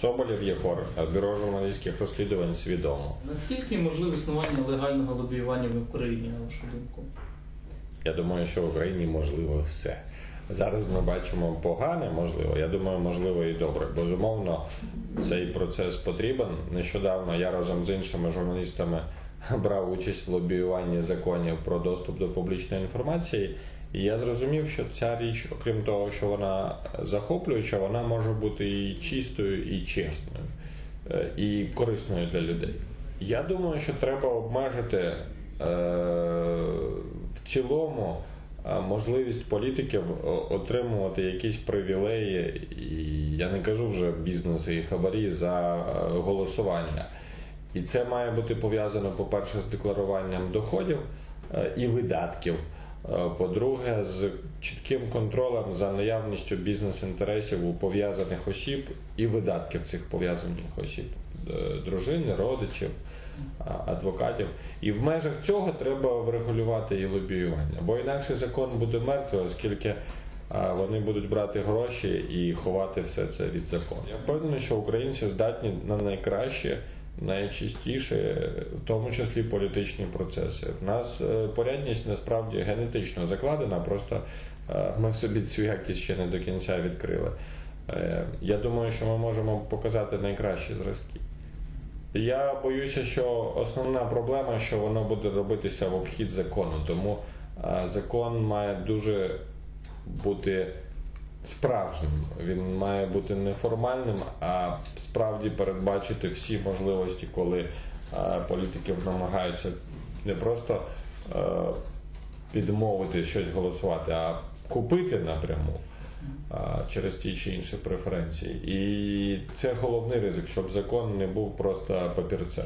Соболєв Єгор, бюро журналістських розслідувань свідомо. Наскільки можливе існування легального лобіювання в Україні, на вашу думку? Я думаю, що в Україні можливо все. Зараз ми бачимо погане, можливо. Я думаю, можливо і добре. Безумовно, цей процес потрібен. Нещодавно я разом з іншими журналістами брав участь в лобіюванні законів про доступ до публічної інформації. І я зрозумів, що ця річ, окрім того, що вона захоплююча, вона може бути і чистою, і чесною, е, і корисною для людей. Я думаю, що треба обмежити е, в цілому е, можливість політиків отримувати якісь привілеї, і я не кажу вже бізнеси і хабарі за е, голосування. І це має бути пов'язано, по-перше, з декларуванням доходів е, і видатків. Е, По-друге, з чітким контролем за наявністю бізнес-інтересів у пов'язаних осіб і видатків цих пов'язаних осіб, Е, дружини, родичів, адвокатів. І в межах цього треба врегулювати і лобіювання, бо інакше закон буде мертвий, оскільки вони будуть брати гроші і ховати все це від закону. Я впевнений, що українці здатні на найкраще, найчистіше, в тому числі політичні процеси. В нас е, порядність насправді генетично закладена, просто е, ми в собі цю якість ще не до кінця відкрили. Е, Я думаю, що ми можемо показати найкращі зразки. Я боюся, що основна проблема, що воно буде робитися в обхід закону, тому закон має дуже бути справжнім. Він має бути не формальним, а справді передбачити всі можливості, коли а, політики намагаються не просто е, підмовити щось голосувати, а купити напряму через ті чи інші преференції. І це головний ризик, щоб закон не був просто папірцем.